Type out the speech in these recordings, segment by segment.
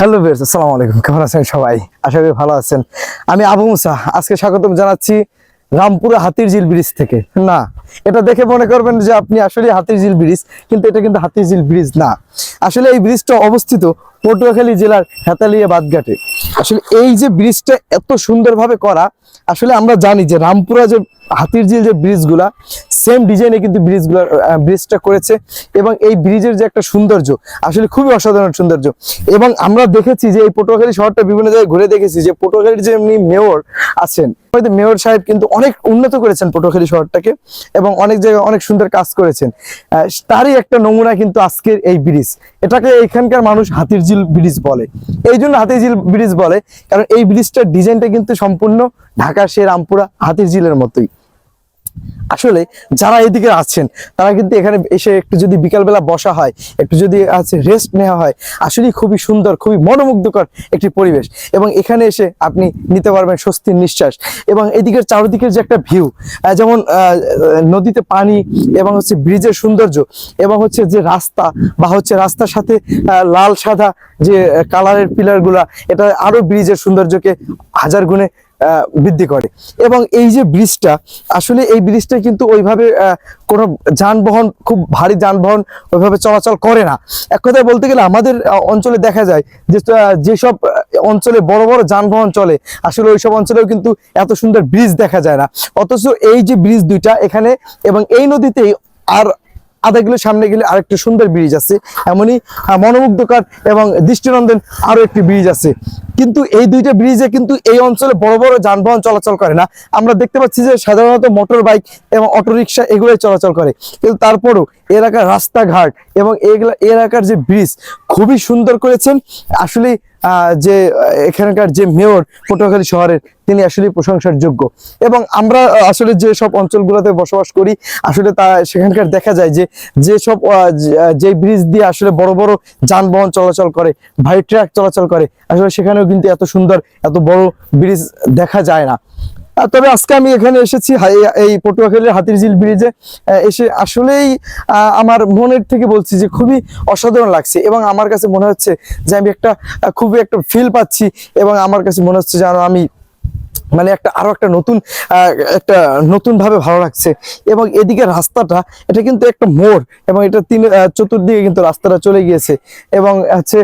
Hello বেরস আসসালামু আলাইকুম। কেমন আছেন সবাই? আশা করি ভালো আছেন। আমি আবু মুসা। আজকে স্বাগতম জানাচ্ছি রামপুরা হাতির ঝিল ব্রিজ থেকে। না, এটা দেখে মনে করবেন যে আপনি আসলে হাতির ঝিল ব্রিজ, কিন্তু এটা কিন্তু হাতির ঝিল ব্রিজ না। আসলে এই ব্রিজটা অবস্থিত পটুয়াখালী জেলার হেতালিয়া বাদঘাটে আসলে এই যে ব্রিজটা এত সুন্দরভাবে করা, আসলে আমরা জানি যে রামপুরা যে হাতির ঝিল যে ব্রিজগুলা সেম ডিজাইনে কিন্তু ব্রিজগুলো ব্রিজটা করেছে এবং এই ব্রিজের যে একটা সৌন্দর্য, আসলে খুবই অসাধারণ সৌন্দর্য। এবং আমরা দেখেছি যে এই পটুয়াখালী শহরটা বিভিন্ন জায়গায় ঘুরে দেখেছি যে পটুয়াখালীর যে এমনি মেয়র আছেন, হয়তো মেয়র সাহেব কিন্তু অনেক উন্নত করেছেন পটুয়াখালী শহরটাকে এবং অনেক জায়গায় অনেক সুন্দর কাজ করেছেন। তারই একটা নমুনা কিন্তু আজকের এই ব্রিজ। এটাকে এখানকার মানুষ হাতির ঝিল ব্রিজ বলে। এই জন্য হাতিঝিল ব্রিজ বলে, কারণ এই ব্রিজটার ডিজাইনটা কিন্তু সম্পূর্ণ ঢাকার সে রামপুরা হাতির ঝিলের মতোই। আসলে যারা এদিকে আছেন, তারা কিন্তু এখানে এসে একটু যদি বিকালবেলা বসা হয়, একটু যদি আছে রেস্ট নেওয়া হয়, আসলেই খুবই সুন্দর, খুবই মনোমুগ্ধকর একটি পরিবেশ। এবং এখানে এসে আপনি নিতে পারবেন স্বস্তির নিঃশ্বাস। এবং এদিকের চারিদিকের যে একটা ভিউ যেমন নদীতে পানি এবং হচ্ছে ব্রিজের সৌন্দর্য এবং হচ্ছে যে রাস্তা বা হচ্ছে রাস্তার সাথে লাল সাদা যে কালারের পিলারগুলা এটা আরও ব্রিজের সৌন্দর্যকে হাজার গুণে বৃদ্ধি করে। এবং এই যে ব্রিজটা, আসলে এই ব্রিজটা কিন্তু ওইভাবে কোনো যানবাহন, খুব ভারী যানবাহন ওইভাবে চলাচল করে না। এক কথায় বলতে গেলে আমাদের অঞ্চলে দেখা যায় যে যেসব অঞ্চলে বড় বড় যানবাহন চলে, আসলে ওইসব অঞ্চলেও কিন্তু এত সুন্দর ব্রিজ দেখা যায় না। অথচ এই যে ব্রিজ দুইটা এখানে, এবং এই নদীতেই আর আধা কিলো সামনে গেলে আরেকটি সুন্দর ব্রিজ আছে। এমনই মনোমুগ্ধকর এবং দৃষ্টিনন্দন আরও একটি ব্রিজ আছে। কিন্তু এই দুইটা ব্রিজে কিন্তু এই অঞ্চলে বড় বড় যানবাহন চলাচল করে না। আমরা দেখতে পাচ্ছি যে সাধারণত মোটর বাইক এবং অটোরিকশা এগুলোই চলাচল করে। কিন্তু তারপরও এলাকার রাস্তাঘাট এবং এগুলা এলাকার যে ব্রিজ খুবই সুন্দর করেছেন। আসলে যে, এখানকার যে মেয়র পটুয়াখালী শহরের, তিনি আসলে প্রশংসার যোগ্য। এবং আমরা আসলে যে সব অঞ্চলগুলোতে বসবাস করি, আসলে তা সেখানকার দেখা যায় যে যে সব যে ব্রিজ দিয়ে আসলে বড় বড় যানবাহন চলাচল করে ভাই ট্রাক চলাচল করে, আসলে সেখানেও কিন্তু এত সুন্দর, এত বড় ব্রিজ দেখা যায় না। তবে আজকে আমি এখানে এসেছি এই পটুয়াখালীর হাতিরঝিল ব্রিজে এসে আসলেই আমার মনের থেকে বলছি যে খুবই অসাধারণ লাগছে এবং আমার কাছে মনে হচ্ছে যে আমি একটা খুবই একটা ফিল পাচ্ছি এবং আমার কাছে মনে হচ্ছে যেন আমি মানে একটা আরও একটা নতুন একটা নতুন ভাবে ভালো লাগছে। এবং এদিকে রাস্তাটা, এটা কিন্তু একটা মোড়, এবং এটা তিন চতুর্দিকে কিন্তু রাস্তাটা চলে গিয়েছে। এবং হচ্ছে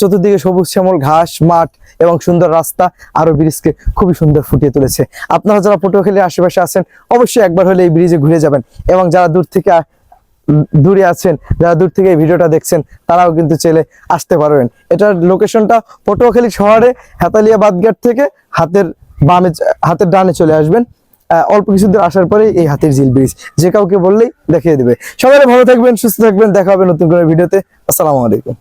চতুর্দিকে সবুজ শ্যামল ঘাস, মাঠ এবং সুন্দর রাস্তা, আরও ব্রিজকে খুবই সুন্দর ফুটিয়ে তুলেছে। আপনারা যারা পটুয়াখালীর আশেপাশে আছেন, অবশ্যই একবার হলে এই ব্রিজে ঘুরে যাবেন। এবং যারা দূর থেকে দূরে আছেন, যারা দূর থেকে এই ভিডিওটা দেখছেন, তারাও কিন্তু চলে আসতে পারবেন। এটার লোকেশনটা পটুয়াখালী শহরে, হেতালিয়া বাদঘাট থেকে হাতের বামে হাতের ডানে চলে আসবেন। অল্প কিছু দূর আসার পরে এই হাতির জিল ব্রিজ। যে কাউকে বললেই দেখিয়ে দেবে। সবাই ভালো থাকবেন, সুস্থ থাকবেন। দেখা হবে নতুন করে ভিডিওতে। আসসালামু আলাইকুম।